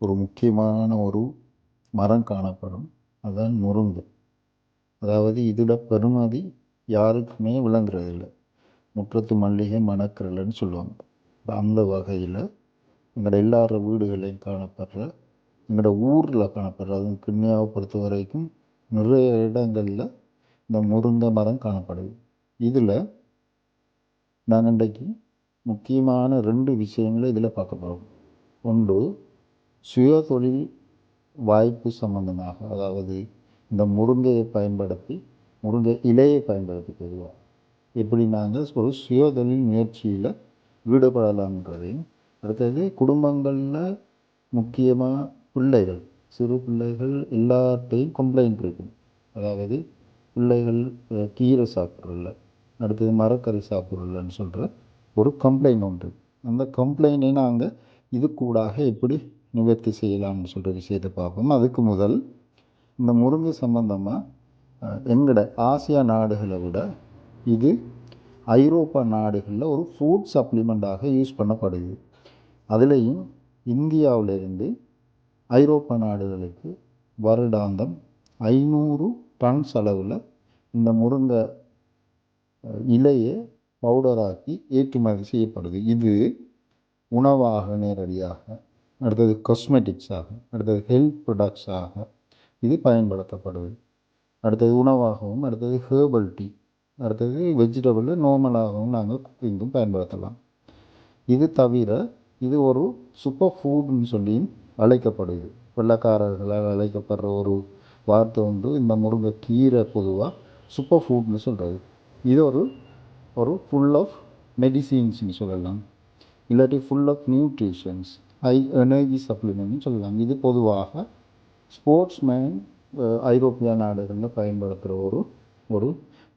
ஒரு முக்கியமான ஒரு மரம் காணப்படும். அதுதான் முருங்கை அதாவது இதில் பெருமதி யாருக்குமே விளங்குறதில்லை. முற்றத்து மல்லிகை மணக்கிறலைன்னு சொல்லுவாங்க. அந்த வகையில் எங்களோட எல்லார வீடுகளையும் காணப்படுற எங்களோட ஊரில் காணப்படுற அதுவும் கிண்ணியாவை பொறுத்த வரைக்கும் நிறைய இடங்களில் இந்த முருங்கை மரம் காணப்படுது. இதில் நாங்கள் இன்றைக்கு முக்கியமான ரெண்டு விஷயங்களை இதில் பார்க்க போகிறோம் ஒன்று சுயதொழில் வாய்ப்பு சம்பந்தமாக அதாவது இந்த முருங்கையை பயன்படுத்தி முருங்கை இலையை பயன்படுத்தி பொதுவாக எப்படி நாங்கள் ஒரு சுயதொழில் முயற்சியில் ஈடுபடலாம்ன்றதையும் அடுத்தது குடும்பங்களில் முக்கியமாக பிள்ளைகள் சிறு பிள்ளைகள் எல்லார்ட்டையும் கம்ப்ளைண்ட் இருக்கும் அதாவது பிள்ளைகள் கீரை சாப்பிட்றதில்ல அடுத்தது மரக்கறி சாப்பிட்றதில்லன்னு சொல்கிற ஒரு கம்ப்ளைண்ட் உண்டு அந்த கம்ப்ளைண்ட்டை நாங்கள் இது கூடாக எப்படி நிவர்த்தி செய்யலாம்னு சொல்கிற விஷயத்தை பார்ப்போம். அதுக்கு முதல் இந்த முருங்கை சம்பந்தமாக எங்கட ஆசியா நாடுகளை விட இது ஐரோப்பா நாடுகளில் ஒரு ஃபுட் சப்ளிமெண்ட்டாக யூஸ் பண்ணப்படுது. அதுலேயும் இந்தியாவிலிருந்து ஐரோப்பா நாடுகளுக்கு வருடாந்தம் ஐநூறு டன்ஸ் அளவில் இந்த முருங்கை இலையை பவுடராக்கி ஏற்றுமதி செய்யப்படுது. இது உணவாக நேரடியாக அடுத்தது காஸ்மெட்டிக்ஸாக அடுத்தது ஹெல்த் ப்ரொடக்ட்ஸாக இது பயன்படுத்தப்படுது அடுத்தது உணவாகவும் அடுத்தது ஹேர்பல் டீ அடுத்தது வெஜிடபிள் நார்மலாகவும் நாங்கள் குக்கிங்கும் பயன்படுத்தலாம். இது தவிர இது ஒரு சூப்பர் ஃபுட்னு சொல்லியும் அழைக்கப்படுது வெள்ளைக்காரர்களால் அழைக்கப்படுற ஒரு வார்த்தை உண்டு. இந்த முருங்கை கீரை பொதுவாக சூப்பர் ஃபுட்னு சொல்கிறது இது ஒரு ஒரு ஃபுல் ஆஃப் மெடிசின்ஸ்னு சொல்லலாம். இல்லாட்டி full of nutritions high energy சப்ளிமெண்ட்னு சொல்லுவாங்க இது பொதுவாக ஸ்போர்ட்ஸ் மேன் ஐரோப்பிய நாடுகளில் பயன்படுத்துகிற ஒரு ஒரு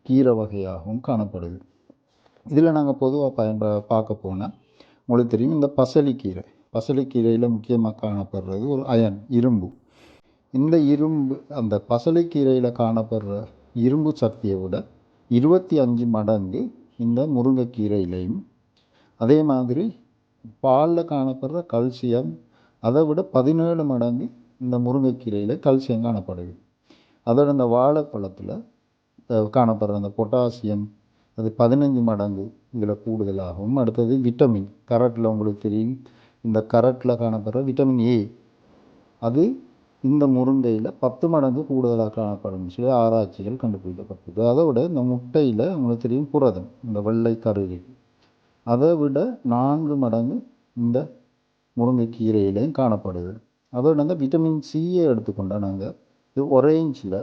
கீரை வகையாகவும் காணப்படுது. இதில் நாங்கள் பொதுவாக பயன்ப பார்க்க போனால் உங்களுக்கு தெரியும் இந்த பசலிக்கீரை. பசலிக்கீரையில் முக்கியமாக காணப்படுறது ஒரு அயன் இரும்பு. இந்த இரும்பு அந்த பசலிக்கீரையில் காணப்படுற இரும்பு சக்தியை விட இருபத்தி அஞ்சு மடங்கு இந்த முருங்கைக்கீரையிலையும் அதே மாதிரி பாலில் காணப்படுற கல்சியம் அதை விட பதினேழு மடங்கு இந்த முருங்கைக்கீரையில் கல்சியம் காணப்படுது. அதோட இந்த வாழைப்பழத்தில் காணப்படுற அந்த பொட்டாசியம் அது பதினஞ்சு மடங்கு இதில் கூடுதலாகவும் அடுத்தது விட்டமின். கரட்டில் உங்களுக்கு தெரியும் இந்த கரட்டில் காணப்படுற விட்டமின் ஏ. அது இந்த முருங்கையில் பத்து மடங்கு கூடுதலாக காணப்படும். சில ஆராய்ச்சிகள் கண்டுபிடிக்கப்பட்டது அதை விட இந்த முட்டையில் உங்களுக்கு தெரியும் புரதம் இந்த வெள்ளை கருவி அதை விட நான்கு மடங்கு இந்த முருங்கைக்கீரையிலையும் காணப்படுது. அதோட நாங்கள் விட்டமின் சியை எடுத்துக்கொண்டால் நாங்கள் இது ஒரேஞ்சில்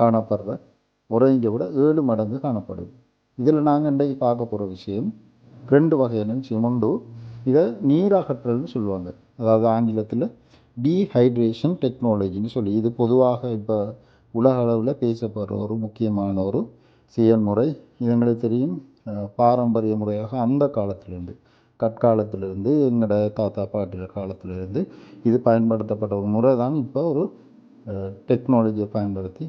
காணப்படுற ஒரேஞ்சை விட ஏழு மடங்கு காணப்படுது. இதில் நாங்கள் இன்றைக்கு பார்க்க போகிற விஷயம் ரெண்டு வகையான சிமண்டு. இதை நீராகற்றல்னு சொல்லுவாங்க. அதாவது ஆங்கிலத்தில் டீஹைட்ரேஷன் டெக்னாலஜின்னு சொல்லி இது பொதுவாக இப்போ உலக அளவில் பேசப்படுற ஒரு முக்கியமான ஒரு செயல்முறை. இது எங்களுக்கு தெரியும். பாரம்பரிய முறையாக அந்த காலத்திலேருந்து கற்காலத்திலேருந்து எங்களோட தாத்தா பாட்டியர் காலத்திலேருந்து இது பயன்படுத்தப்பட்ட ஒரு முறை தான் இப்போ ஒரு டெக்னாலஜியை பயன்படுத்தி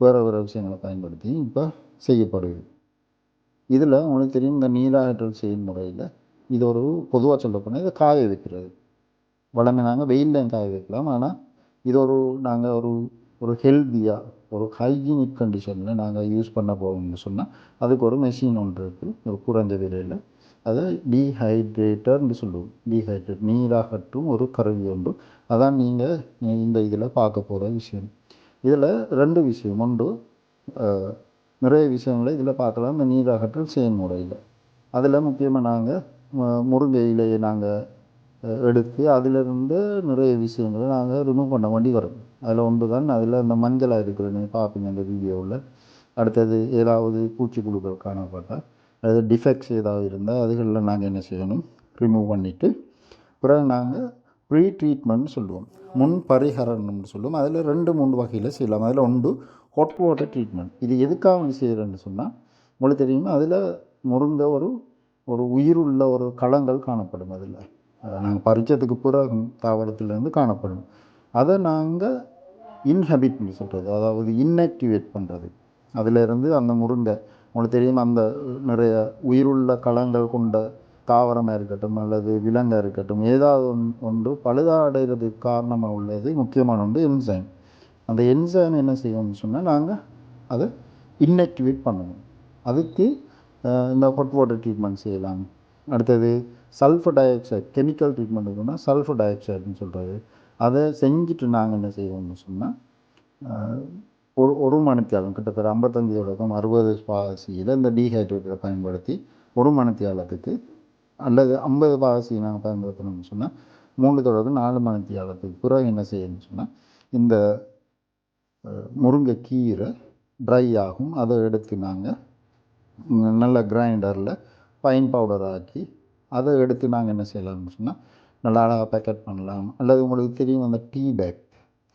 வேறு வேறு விஷயங்களை பயன்படுத்தி இப்போ செய்யப்படுது இதில் உங்களுக்கு தெரியும் இந்த நீராற்றல் செயல்முறையில் இது ஒரு பொதுவாக சொல்லப்போனால் இதை காய வைக்கிறது. வளமை நாங்கள் வெயிலில் காய வைக்கலாம். ஆனால் இது ஒரு நாங்கள் ஒரு ஒரு ஹெல்த்தியாக ஒரு ஹைஜீனிக் கண்டிஷனில் நாங்கள் யூஸ் பண்ண போகிறோம்னு சொன்னால் அதுக்கு ஒரு மெஷின் ஒன்று இருக்குது ஒரு குறைஞ்ச விலையில். அதை டீஹைட்ரேட்டர்னு சொல்லுவோம். டீஹைட்ரேட் நீராகட்டும் ஒரு கருவி ஒன்று. அதான் நீங்கள் இந்த இதில் பார்க்க போகிற விஷயம். இதில் ரெண்டு விஷயம் ஒன்று நிறைய விஷயங்களை இதில் பார்க்கலாம். இந்த நீராகற்றல் செயல்முறையில். அதில் முக்கியமாக நாங்கள் முருங்கை இலையை நாங்கள் எடுத்து அதிலிருந்து நிறைய விஷயங்களை நாங்கள் ரிமூவ் பண்ண வேண்டி வரும். அதில் ஒன்று தான் அதில் அந்த மஞ்சளாக இருக்கிறது நீங்கள் பார்ப்பீங்க அந்த வீடியோவில். அடுத்தது ஏதாவது பூச்சிப்புழுக்கள் காணப்பட்டால் அது டிஃபெக்ட்ஸ் ஏதாவது இருந்தால் அதுகளில் நாங்கள் என்ன செய்யணும்? ரிமூவ் பண்ணிவிட்டு பிறகு நாங்கள் ப்ரீ ட்ரீட்மெண்ட்னு சொல்லுவோம். முன் பரிகரணம்னு சொல்லுவோம். அதில் ரெண்டு மூணு வகையில் செய்யலாம். அதில் ஒன்று ஹாட் வாட்டர் ட்ரீட்மெண்ட் இது எதுக்காக செய்கிறேன்னு சொன்னால் உங்களுக்கு தெரியுமா? அதில் முருங்கை ஒரு ஒரு உயிருள்ள ஒரு களங்கள் காணப்படும் அதில். நாங்கள் பறிச்சதுக்கு பிறகு தாவரத்துலேருந்து காணப்படும். அதை நாங்கள் இன்ஹபிட்னு சொல்கிறது அதாவது இன்ஆக்டிவேட் பண்ணுறது அதிலிருந்து அந்த முருங்கை உங்களுக்கு தெரியும் அந்த நிறைய உயிருள்ள களங்கள் கொண்ட தாவரமாக இருக்கட்டும் அல்லது விலங்காக இருக்கட்டும் ஏதாவது ஒன் ஒன்று பழுதாடுறதுக்கு காரணமாக உள்ளது முக்கியமான ஒன்று என்சைம் அந்த என்சைம் என்ன செய்யணும்னு சொன்னால் நாங்கள் அதை இன்ஆக்டிவேட் பண்ணணும் அதுக்கு இந்த ஹாட் வாட்டர் ட்ரீட்மெண்ட் செய்யலாம். அடுத்தது sulphur dioxide chemical treatment இருக்குன்னா சல்ஃபர் டை ஆக்சைடுன்னு சொல்கிறது அதை செஞ்சுட்டு நாங்கள் என்ன செய்வோம்னு சொன்னால் ஒரு ஒரு மணித்தியாலம் கிட்டத்தட்ட ஐம்பத்தஞ்சு தொடக்கம் அறுபது பாசியில் இந்த டீஹைட்ரேட்டரை பயன்படுத்தி ஒரு மணித்தியாலத்துக்கு அல்லது ஐம்பது பாசி நாங்கள் பயன்படுத்தணும்னு சொன்னால் மூணு தொடக்கம் நாலு மணித்தியாலத்துக்கு பிறகு என்ன செய்யணும்னு சொன்னால் இந்த முருங்கைக்கீரை ட்ரை ஆகும். அதை எடுத்து நாங்கள் நல்ல கிரைண்டரில் பைன் பவுடர் ஆக்கி அதை எடுத்து நாங்கள் என்ன செய்யலாம்னு சொன்னால் நல்லா அழகாக பேக்கெட் பண்ணலாம். அல்லது உங்களுக்கு தெரியும் அந்த டீ பேக்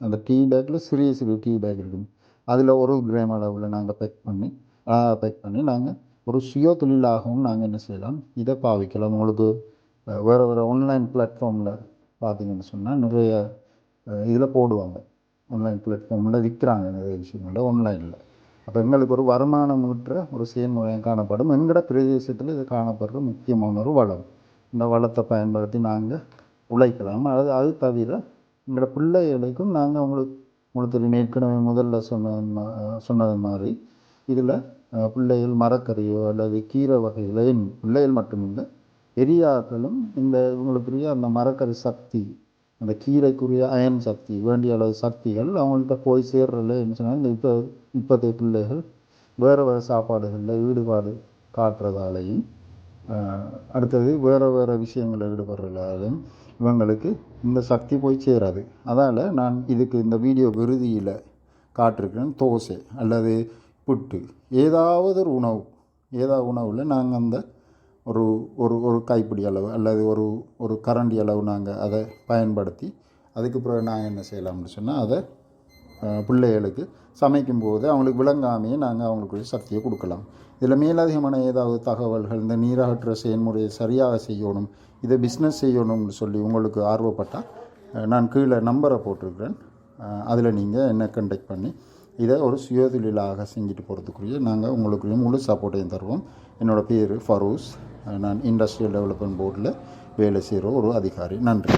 அந்த டீ பேக்கில் சிறிய சிறிய டீ பேக் இருக்குது அதில் ஒரு கிராம் அளவில் நாங்கள் பேக் பண்ணி அழகாக பேக் பண்ணி நாங்கள் ஒரு சுய தொழிலாகவும் நாங்கள் என்ன செய்யலாம்? இதை பாவிக்கலாம். உங்களுக்கு வேறு வேறு ஆன்லைன் பிளாட்ஃபார்மில் பார்த்தீங்கன்னு சொன்னால் நிறைய இதில் போடுவாங்க. ஆன்லைன் பிளாட்ஃபார்மில் விற்கிறாங்க நிறைய விஷயங்களில் ஆன்லைனில் அப்போ எங்களுக்கு ஒரு வருமானம் ஊற்ற ஒரு செயல்முறையாக காணப்படும். எங்களோட பிரதேசத்தில் இது காணப்படுற முக்கியமான ஒரு வளம். இந்த வளத்தை பயன்படுத்தி நாங்கள் உழைக்கலாம். அது அது தவிர எங்களோட பிள்ளைகளுக்கும் நாங்கள் உங்களுக்கு உங்களுக்கு தெரியும் ஏற்கனவே முதல்ல சொன்னது மா- சொன்னது மாதிரி இதில் பிள்ளைகள் மரக்கறியோ அல்லது கீரை வகைகளோ பிள்ளைகள் மட்டுமில்லை பெரியாக்களும் இந்த இவங்களுக்குரிய அந்த மரக்கறி சக்தி அந்த கீரைக்குரிய அயன் சக்தி வேண்டிய அளவு சக்திகள் அவங்கள்ட்ட போய் சேர்றதில்ல என்ன சொன்னால் இந்த இப்போ இப்போதைய பிள்ளைகள் வேறு வேறு சாப்பாடுகளில் ஈடுபாடு காட்டுறதாலையும் அடுத்தது வேறு வேறு விஷயங்களில் ஈடுபடுறதாலும் இவங்களுக்கு இந்த சக்தி போய் சேராது. அதால் நான் இதுக்கு இந்த வீடியோ விருதியில் காட்டிருக்கிறேன் தோசை அல்லது புட்டு. ஏதாவது ஒரு உணவு ஏதாவது உணவில் நாங்கள் அந்த ஒரு ஒரு ஒரு கைப்பிடி அளவு அல்லது ஒரு ஒரு கரண்டி அளவு நாங்கள் அதை பயன்படுத்தி அதுக்கு பிறகு நாங்கள் என்ன செய்யலாம்னு சொன்னால் அதை பிள்ளைகளுக்கு சமைக்கும்போது அவங்களுக்கு விளங்காமையே நாங்கள் அவங்களுக்கு சக்தியை கொடுக்கலாம். இதில் மேலதிகமான ஏதாவது தகவல்கள் இந்த நீராகற்ற செயல்முறையை சரியாக செய்யணும் இதை பிஸ்னஸ் செய்யணும்னு சொல்லி உங்களுக்கு ஆர்வப்பட்டால் நான் கீழே நம்பரை போட்டிருக்கிறேன். அதில் நீங்கள் என்னை கண்டெக்ட் பண்ணி இதை ஒரு சுயதொழிலாக செஞ்சுட்டு போகிறதுக்குரிய நாங்கள் உங்களுக்கு முழு சப்போர்ட்டையும் தருவோம். என்னோடய பேர் ஃபரூஸ். நான் இண்டஸ்ட்ரியல் டெவலப்மெண்ட் போர்டில் வேலை செய்கிற ஒரு அதிகாரி. நன்றி.